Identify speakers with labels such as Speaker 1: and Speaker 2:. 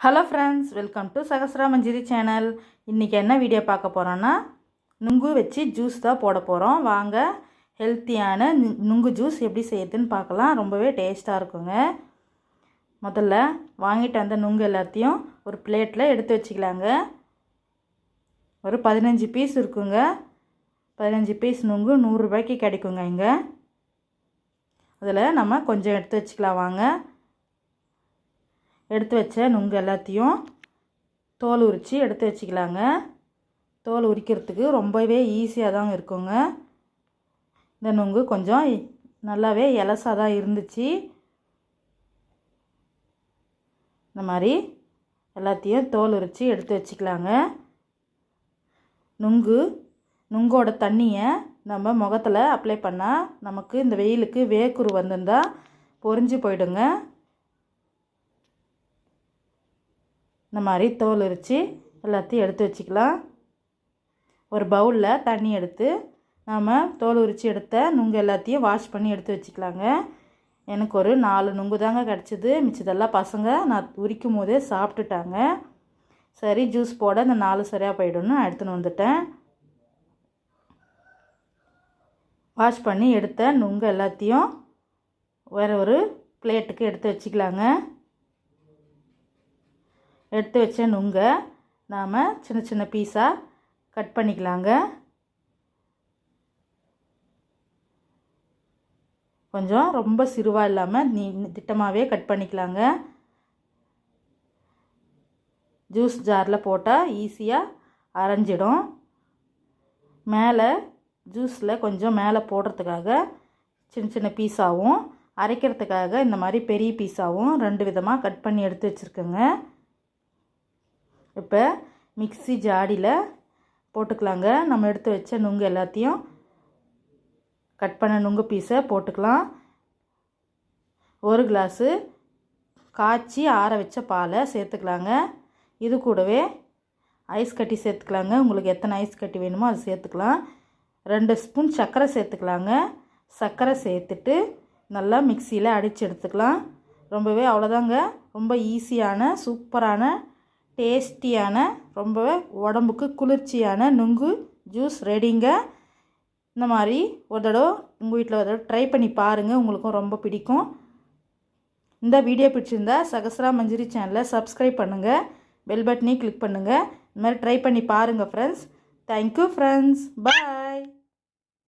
Speaker 1: Hello friends welcome to Sahasra Manjiri channel இன்றைக்கி என்ன video பார்க்க போகிறோன்னா நுங்கு வச்சு ஜூஸ் தான் போட போகிறோம் வாங்க ஹெல்த்தியான நுங்கு ஜூஸ் எப்படி செய்யுதுன்னு பார்க்கலாம். ரொம்பவே டேஸ்ட்டாக இருக்குங்க. முதல்ல வாங்கிட்டு வந்த நுங்கு எல்லாத்தையும் ஒரு பிளேட்டில் எடுத்து வச்சுக்கலாங்க. ஒரு பதினஞ்சு பீஸ் இருக்குங்க. பதினஞ்சு பீஸ் நுங்கு நூறுரூபாய்க்கு கிடைக்குங்க இங்கே. அதில் நம்ம கொஞ்சம் எடுத்து வச்சுக்கலாம். வாங்க. எடுத்து வச்ச நுங்கு எல்லாத்தையும் தோல் உரித்து எடுத்து வச்சுக்கலாங்க. தோல் உரிக்கிறதுக்கு ரொம்பவே ஈஸியாக தான் இருக்குங்க. இந்த நுங்கு கொஞ்சம் நல்லாவே எலசாக தான் இருந்துச்சு. இந்த மாதிரி எல்லாத்தையும் தோல் உரித்து எடுத்து வச்சுக்கலாங்க. நுங்கு நுங்கோட தண்ணியை நம்ம முகத்தில் அப்ளை பண்ணால் நமக்கு இந்த வெயிலுக்கு வேக்குரு வந்திருந்தால் பொரிஞ்சு போயிடுங்க. இந்த மாதிரி தோல் உரித்து எல்லாத்தையும் எடுத்து வச்சுக்கலாம். ஒரு பவுலில் தண்ணி எடுத்து நாம் தோல் உரித்து எடுத்த நுங்கு எல்லாத்தையும் வாஷ் பண்ணி எடுத்து வச்சுக்கலாங்க. எனக்கு ஒரு நாலு நுங்கு தாங்க கிடச்சிது. மிச்சதெல்லாம் பசங்க நான் உரிக்கும் போதே சாப்பிட்டுட்டாங்க. சரி ஜூஸ் போட இந்த நாலு சரியாக போயிடும்னு எடுத்துன்னு வந்துட்டேன். வாஷ் பண்ணி எடுத்த நுங்கு எல்லாத்தையும் வேறு ஒரு பிளேட்டுக்கு எடுத்து வச்சுக்கலாங்க. எடுத்து வச்ச நுங்கை நாம் சின்ன சின்ன பீஸாக கட் பண்ணிக்கலாங்க. கொஞ்சம் ரொம்ப சிறுவாக இல்லாமல் நீ திட்டமாகவே கட் பண்ணிக்கலாங்க. ஜூஸ் ஜாரில் போட்டால் ஈஸியாக அரைஞ்சிடும். மேலே ஜூஸில் கொஞ்சம் மேலே போடுறதுக்காக சின்ன சின்ன பீஸாகவும் அரைக்கிறதுக்காக இந்த மாதிரி பெரிய பீஸாகவும் ரெண்டு விதமாக கட் பண்ணி எடுத்து வச்சுருக்கேங்க. இப்போ மிக்ஸி ஜாடியில் போட்டுக்கலாங்க. நம்ம எடுத்து வச்ச நுங்கு எல்லாத்தையும் கட் பண்ண நுங்கு பீஸை போட்டுக்கலாம். ஒரு கிளாஸு காய்ச்சி ஆற வச்ச பாலை சேர்த்துக்கலாங்க. இது கூடவே ஐஸ் கட்டி சேர்த்துக்கலாங்க. உங்களுக்கு எத்தனை ஐஸ் கட்டி வேணுமோ அது சேர்த்துக்கலாம். ரெண்டு ஸ்பூன் சர்க்கரை சேர்த்துக்கலாங்க. சர்க்கரை சேர்த்துட்டு நல்லா மிக்சியில் அடித்து எடுத்துக்கலாம். ரொம்பவே அவ்வளோதாங்க ரொம்ப ஈஸியான சூப்பரான டேஸ்டியான ரொம்ப உடம்புக்கு குளிர்ச்சியான நுங்கு ஜூஸ் ரெடிங்க. இந்த மாதிரி ஒரு தடவை உங்கள் வீட்டில் ஒரு தடவை ட்ரை பண்ணி பாருங்கள் உங்களுக்கும் ரொம்ப பிடிக்கும். இந்த வீடியோ பிடிச்சிருந்தா சகஸ்ரா மஞ்சரி சேனலை சப்ஸ்கிரைப் பண்ணுங்கள் பெல் பட்டனையும் கிளிக் பண்ணுங்கள் இந்த மாதிரி ட்ரை பண்ணி பாருங்கள் ஃப்ரெண்ட்ஸ் தேங்க்யூ ஃப்ரெண்ட்ஸ் பாய்